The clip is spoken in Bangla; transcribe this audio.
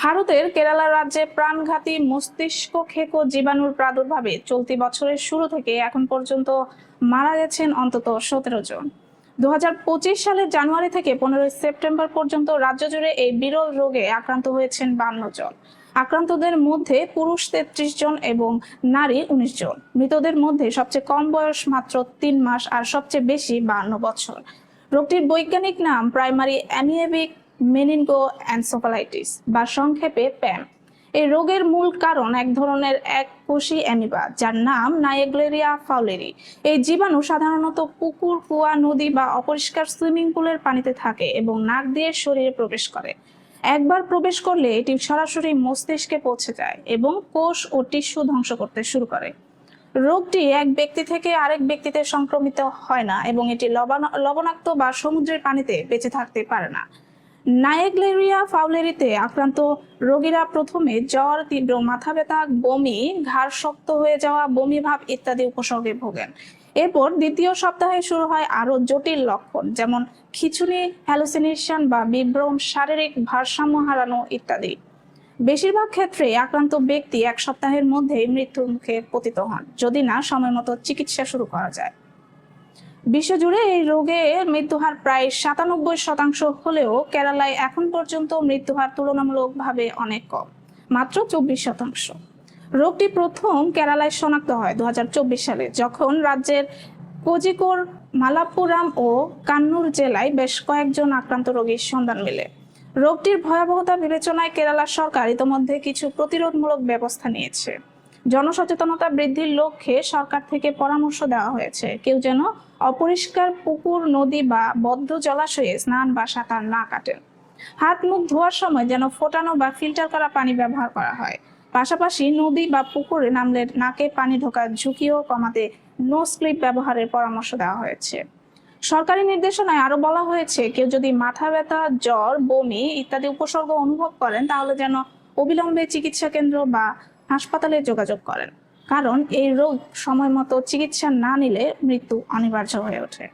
ভারতের কেরালা রাজ্যে প্রাণঘাতী মস্তিষ্ক খেকো জীবাণুর প্রাদুর্ভাবে চলতি বছরের শুরু থেকে এখন পর্যন্ত মারা গেছেন অন্তত সতেরো জন। দু সালের জানুয়ারি থেকে পনেরোই সেপ্টেম্বর পর্যন্ত রাজ্য জুড়ে এই বিরল রোগে আক্রান্ত হয়েছেন বান্ন জন। আক্রান্তদের মধ্যে পুরুষ তেত্রিশ জন এবং নারী উনিশ জন। মৃতদের মধ্যে সবচেয়ে কম বয়স মাত্র তিন মাস আর সবচেয়ে বেশি বান্ন বছর। রোগটির বৈজ্ঞানিক নাম প্রাইমারি অ্যামিয়েবিক মেনিনগো অ্যানসোফালাইটিস বা সংক্ষেপে প্যাম এই রোগের মূল কারণ এক ধরনের এক কোষী অ্যামিবা, যার নাম নাইগ্লেরিয়া ফাউলেরি এই জীবাণু সাধারণত পুকুর, কুয়া, নদী বা অপরিষ্কার সুইমিং পুলের পানিতে থাকে এবং নাক দিয়ে শরীরে প্রবেশ করে। একবার প্রবেশ করলে এটি সরাসরি মস্তিষ্কে পৌঁছে যায় এবং কোষ ও টিস্যু ধ্বংস করতে শুরু করে। রোগটি এক ব্যক্তি থেকে আরেক ব্যক্তিতে সংক্রমিত হয় না এবং এটি লবণাক্ত বা সমুদ্রের পানিতে বেঁচে থাকতে পারে না। নায়েগলেরিয়া ফাউলেরিতে আক্রান্ত রোগীরা প্রথমে জ্বর, তীব্র মাথা ব্যথা বমি, ঘাড় শক্ত হয়ে যাওয়া, বমি ভাব ইত্যাদি উপসর্গে ভোগেন। এরপর দ্বিতীয় সপ্তাহে শুরু হয় আরও জটিল লক্ষণ, যেমন খিচুনি, হ্যালুসিনেশন বা বিভ্রম, শারীরিক ভারসাম্য হারানো ইত্যাদি। বেশিরভাগ ক্ষেত্রে আক্রান্ত ব্যক্তি এক সপ্তাহের মধ্যেই মৃত্যুর মুখে পতিত হন, যদি না সময় মতো চিকিৎসা শুরু করা যায়। বিশ্বজুড়ে এই রোগে মৃত্যুহার প্রায় সাতানব্বই শতাংশ হলেও কেরালায় এখন পর্যন্ত মৃত্যুহার তুলনামূলকভাবে অনেক কম, মাত্র চব্বিশ শতাংশ। রোগটি প্রথম কেরালায় শনাক্ত হয় দু হাজার চব্বিশ সালে, যখন রাজ্যের কোজিকোর মালাপ্পুরাম ও কান্নুর জেলায় বেশ কয়েকজন আক্রান্ত রোগীর সন্ধান মেলে। রোগটির ভয়াবহতা বিবেচনায় কেরালা সরকার ইতোমধ্যে কিছু প্রতিরোধমূলক ব্যবস্থা নিয়েছে। জনসচেতনতা বৃদ্ধির লক্ষ্যে সরকার থেকে পরামর্শ দেওয়া হয়েছে। কেউ যেন অপরিষ্কার পুকুর, নদী বা বদ্ধ জলাশয়ে স্নান বা সাঁতার না কাটেন। হাত মুখ ধোয়ার সময় যেন ফোটানো বা ফিল্টার করা পানি ব্যবহার করা হয়। পাশাপাশি নদী বা পুকুরে নামলে নাকে পানি ঢোকার ঝুঁকিও কমাতে নো স্লিপ ব্যবহারের পরামর্শ দেওয়া হয়েছে। সরকারি নির্দেশনায় আরও বলা হয়েছে, কেউ যদি মাথা ব্যথা, জ্বর, বমি ইত্যাদি উপসর্গ অনুভব করেন, তাহলে যেন অবিলম্বে চিকিৎসা কেন্দ্র বা হাসপাতালে যোগাযোগ করেন, কারণ এই রোগ সময় মতো চিকিৎসা না নিলে মৃত্যু অনিবার্য হয়ে ওঠে।